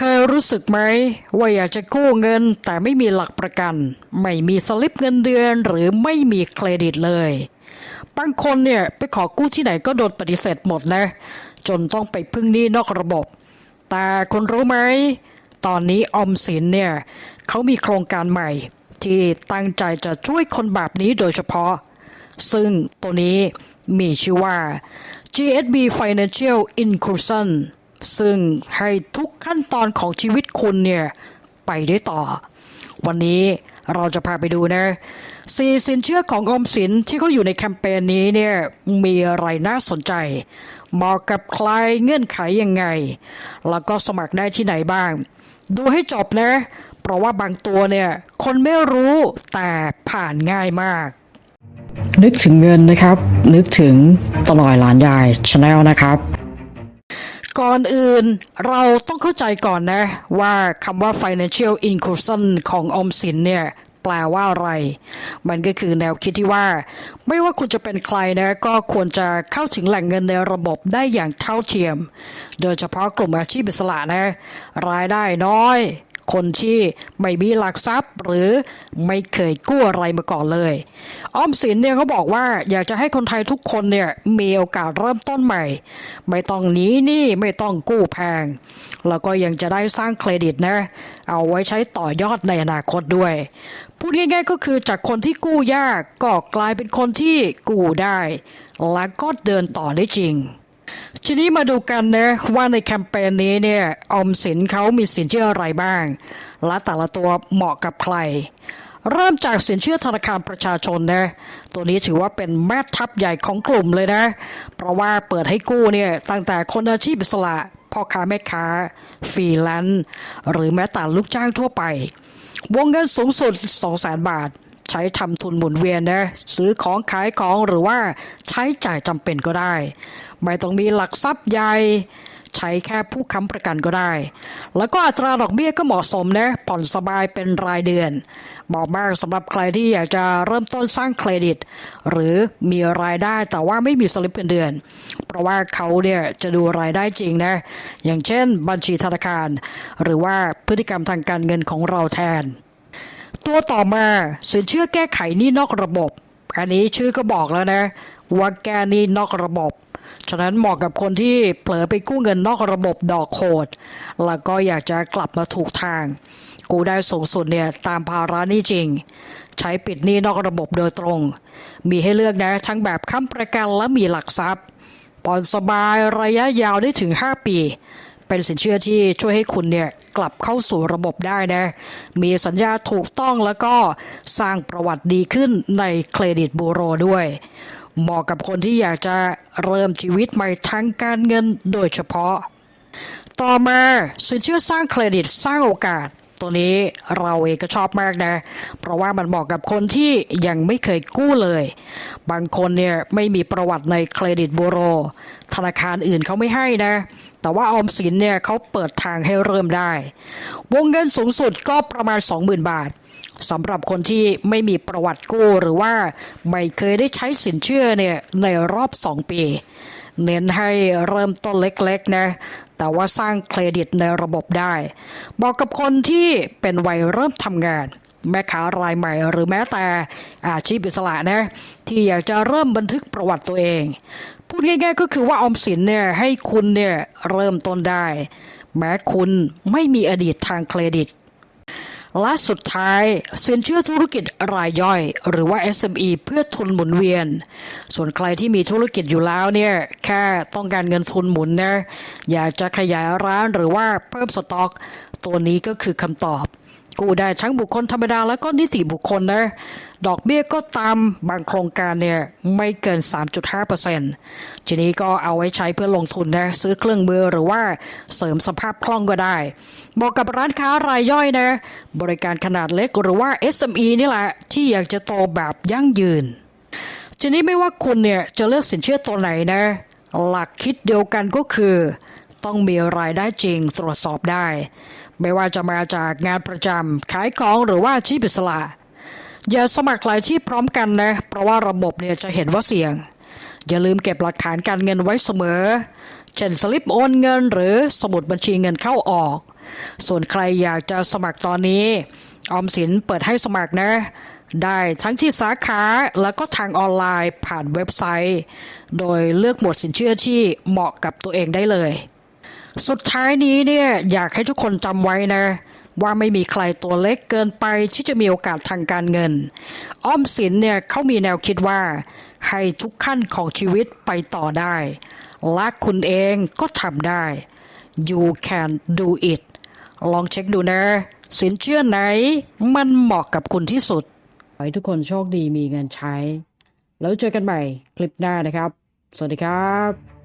เคยรู้สึกไหมว่าอยากจะกู้เงินแต่ไม่มีหลักประกัน ไม่มีสลิปเงินเดือนหรือไม่มีเครดิตเลย บางคนเนี่ยไปขอกู้ที่ไหนก็โดนปฏิเสธหมดนะ จนต้องไปพึ่งหนี้นอกระบบ แต่คุณรู้ไหม ตอนนี้ออมสินเนี่ยเขามีโครงการใหม่ ที่ตั้งใจจะช่วยคนแบบนี้โดยเฉพาะ ซึ่งตัวนี้มีชื่อว่า GSB Financial Inclusion ซึ่งให้ทุกขั้นตอนของชีวิตคุณเนี่ย ไปได้ต่อ วันนี้เราจะพาไปดูนะสี่สินเชื่อของออมสินที่เขาอยู่ในแคมเปญนี้เนี่ย มีอะไรน่าสนใจเหมาะกับใครเงื่อนไขยังไง แล้วก็สมัครได้ที่ไหนบ้าง ดูให้จบนะ เพราะว่าบางตัวเนี่ย คนไม่รู้แต่ผ่านง่ายมาก นึกถึงเงินนะครับ นึกถึงตลอยหลานยายชาแนลนะครับ ก่อนอื่นเราต้องเข้าใจก่อนนะว่าคำว่า financial inclusion ของออมสินเนี่ยแปลว่าอะไร มันก็คือแนวคิดที่ว่า ไม่ว่าคุณจะเป็นใครนะก็ควรจะเข้าถึงแหล่งเงินในระบบได้อย่างเท่าเทียม โดยเฉพาะกลุ่มอาชีพอิสระนะรายได้น้อย คนที่ไม่มีหลักทรัพย์ หรือไม่เคยกู้อะไรมาก่อนเลย ออมสินเนี่ยเขาบอกว่าอยากจะให้คนไทยทุกคนเนี่ยมีโอกาสเริ่มต้นใหม่ ไม่ต้องหนีหนี้ไม่ต้องกู้แพง แล้วก็ยังจะได้สร้างเครดิตนะ เอาไว้ใช้ต่อยอดในอนาคตด้วย พูดง่ายๆก็คือจากคนที่กู้ยากก็กลายเป็นคนที่กู้ได้ และก็เดินต่อได้จริง ทีนี้มาดูกันนะว่าในแคมเปญนี้เนี่ยออมสินเขามีสินเชื่ออะไรบ้าง และแต่ละตัวเหมาะกับใคร เริ่มจากสินเชื่อธนาคารประชาชนนะตัวนี้ถือว่าเป็นแม่ทัพใหญ่ของกลุ่มเลยนะ เพราะว่าเปิดให้กู้เนี่ยตั้งแต่คนอาชีพอิสระพ่อค้าแม่ค้าฟรีแลนซ์หรือแม้แต่ลูกจ้างทั่วไป วงเงินสูงสุด 200,000 บาท ใช้ทำทุนหมุนเวียนนะซื้อของขายของหรือว่าใช้จ่ายจำเป็นก็ได้ ไม่ต้องมีหลักทรัพย์ใหญ่ใช้แค่ผู้ค้ำประกันก็ได้ แล้วก็อัตราดอกเบี้ยก็เหมาะสมนะ ผ่อนสบายเป็นรายเดือนเหมาะมากสำหรับใครที่อยากจะเริ่มต้นสร้างเครดิต หรือมีรายได้แต่ว่าไม่มีสลิปเงินเดือน เพราะว่าเขาเนี่ยจะดูรายได้จริงนะ อย่างเช่น บัญชีธนาคาร หรือว่าพฤติกรรมทางการเงินของเราแทน ตัวต่อมาสินเชื่อแก้ไขหนี้นอกระบบ อันนี้ชื่อก็บอกแล้วนะ ว่าแก้หนี้นอกระบบ ฉะนั้นเหมาะกับคนที่เผลอไปกู้เงินนอกระบบดอกโหดแล้วก็อยากจะกลับมาถูกทาง กู้ได้สูงสุดเนี่ยตามภาระนี้จริง ใช้ปิดหนี้นอกระบบโดยตรง มีให้เลือกนะทั้งแบบค้ำประกันและมีหลักทรัพย์ผ่อนสบายระยะยาวได้ถึง 5 ปี เป็นสินเชื่อที่ช่วยให้คุณเนี่ยกลับเข้าสู่ระบบได้นะ มีสัญญาถูกต้องแล้วก็สร้างประวัติดีขึ้นในเครดิตบูโรด้วย เหมาะกับคนที่อยากจะเริ่มชีวิตใหม่ทางการเงินโดยเฉพาะ ต่อมาสินเชื่อสร้างเครดิตสร้างโอกาส ตัวนี้เราเองก็ชอบมากนะ เพราะว่ามันเหมาะกับคนที่ยังไม่เคยกู้เลย บางคนเนี่ยไม่มีประวัติในเครดิตบูโร ธนาคารอื่นเขาไม่ให้นะ แต่ว่าออมสินเนี่ยเขาเปิดทางให้เริ่มได้ วงเงินสูงสุดก็ประมาณ 20,000 บาทสำหรับคนที่ไม่มีประวัติกู้หรือว่าไม่เคยได้ใช้สินเชื่อเนี่ยในรอบ 2 ปี เน้นให้เริ่มต้นเล็กๆนะแต่ว่าสร้างเครดิตในระบบได้ บอกกับคนที่เป็นวัยเริ่มทำงาน แม่ค้ารายใหม่หรือแม้แต่อาชีพอิสระนะที่อยากจะเริ่มบันทึกประวัติตัวเอง พูดง่ายๆก็คือว่าออมสินเนี่ยให้คุณเนี่ยเริ่มต้นได้ แม้คุณไม่มีอดีตทางเครดิต และสุดท้ายสินเชื่อธุรกิจรายย่อย หรือว่า SME เพื่อทุนหมุนเวียน ส่วนใครที่มีธุรกิจอยู่แล้วเนี่ยแค่ต้องการเงินทุนหมุนนะอยากจะขยายร้านหรือว่าเพิ่มสต็อก ตัวนี้ก็คือคำตอบ กู้ได้ทั้งบุคคลธรรมดาแล้วก็นิติบุคคลนะ ดอกเบี้ยก็ตามบางโครงการเนี่ยไม่เกิน 3.5%ทีนี้ก็เอาไว้ใช้เพื่อลงทุนนะซื้อเครื่องมือหรือว่าเสริมสภาพคล่องก็ได้เหมาะกับร้านค้ารายย่อยนะ บริการขนาดเล็กหรือว่า SME นี่แหละ ที่อยากจะโตแบบยั่งยืน ทีนี้ไม่ว่าคุณเนี่ยจะเลือกสินเชื่อตัวไหนนะ หลักคิดเดียวกันก็คือ ต้องมีรายได้จริงตรวจสอบได้ ไม่ว่าจะมาจากงานประจำขายของหรือว่าชีพอิสระ อย่าสมัครหลายที่พร้อมกันนะ เพราะว่าระบบเนี่ยจะเห็นว่าเสี่ยง อย่าลืมเก็บหลักฐานการเงินไว้เสมอ เช่นสลิปโอนเงิน หรือสมุดบัญชีเงินเข้าออก ส่วนใครอยากจะสมัครตอนนี้ ออมสินเปิดให้สมัครนะ ได้ทั้งที่สาขาแล้วก็ทางออนไลน์ผ่านเว็บไซต์ โดยเลือกหมวดสินเชื่อที่เหมาะกับตัวเองได้เลย สุดท้ายนี้เนี่ยอยากให้ทุกคนจำไว้นะ ว่าไม่มีใครตัวเล็กเกินไปที่จะมีโอกาสทางการเงิน อ้อมสินเนี่ยเขามีแนวคิดว่า ให้ทุกขั้นของชีวิตไปต่อได้ และคุณเองก็ทำได้ you can do it ลองเช็คดูนะ สินเชื่อไหน มันเหมาะกับคุณที่สุด ขอให้ทุกคนโชคดีมีเงินใช้ แล้วเจอกันใหม่คลิปหน้านะครับ สวัสดีครับ